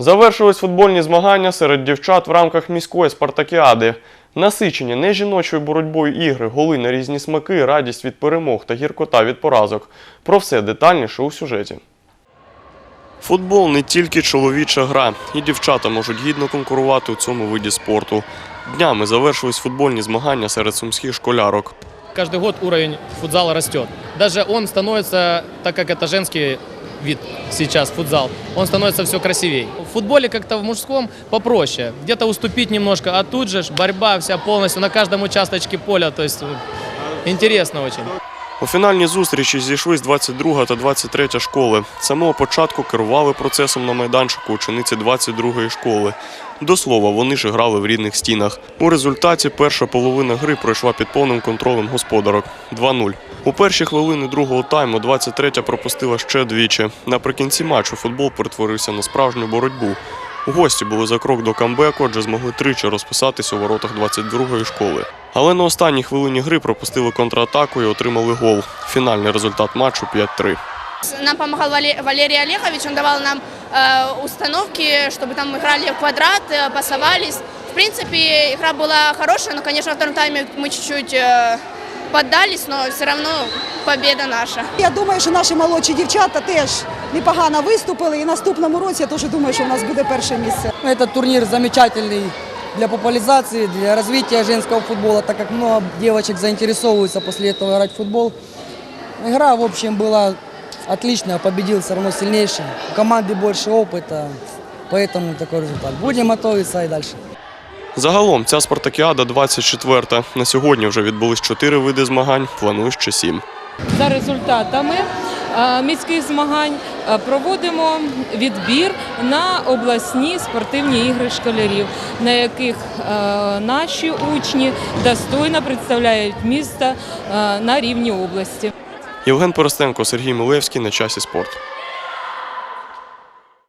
Завершились футбольні змагання серед дівчат в рамках міської спартакіади. Насичені не жіночою боротьбою ігри, голи на різні смаки, радість від перемог та гіркота від поразок. Про все детальніше у сюжеті. Футбол не тільки чоловіча гра, і дівчата можуть гідно конкурувати у цьому виді спорту. Днями завершились футбольні змагання серед сумських школярок. Каждый год уровень футзала растет. Даже он становится, так как это женский вид сейчас, футзал, он становится все красивее. В футболе как-то в мужском попроще. Где-то уступить немножко, а тут же борьба вся полностью на каждом участочке поля. То есть э, интересно очень. У фінальній зустрічі зійшлись 22 та 23 школи. З самого початку керували процесом на майданчику учениці 22-ї школи. До слова, вони ж грали в рідних стінах. У результаті перша половина гри пройшла під повним контролем господарок 2-0. У перші хвилини другого тайму 23-я пропустила ще двічі. Наприкінці матчу футбол перетворився на справжню боротьбу. Гості були за крок до камбеку, адже змогли тричі розписатися у воротах 22-ї школи. Але на останній хвилині гри пропустили контратаку і отримали гол. Фінальний результат матчу 5-3. Нам помогал Вале- Валерий Олегович, он давал нам э, установки, чтобы там играли в квадрат, э, пасовались. В принципе, игра была хорошая, но, конечно, во втором тайме мы чуть-чуть э, поддались, но все равно победа наша. Я думаю, що наші молодші дівчата теж непогано виступили. І наступному році я теж думаю, що у нас буде перше місце. Этот турнир замечательный для популяризации, для развития женского футбола, так как много девочек заинтересовываются после этого играть в футбол. Игра, в общем, была отличная, победил все равно сильнейший. У команды больше опыта, поэтому такой результат. Будем готовиться и дальше. Загалом ця спартакіада 24-та. На сьогодні вже відбулись чотири види змагань, планують ще сім. За результатами е, міських змагань е, проводимо відбір на обласні спортивні ігри школярів, на яких е, наші учні достойно представляють місто е, на рівні області. Євген Поростенко, Сергій Милевський на часі спорт.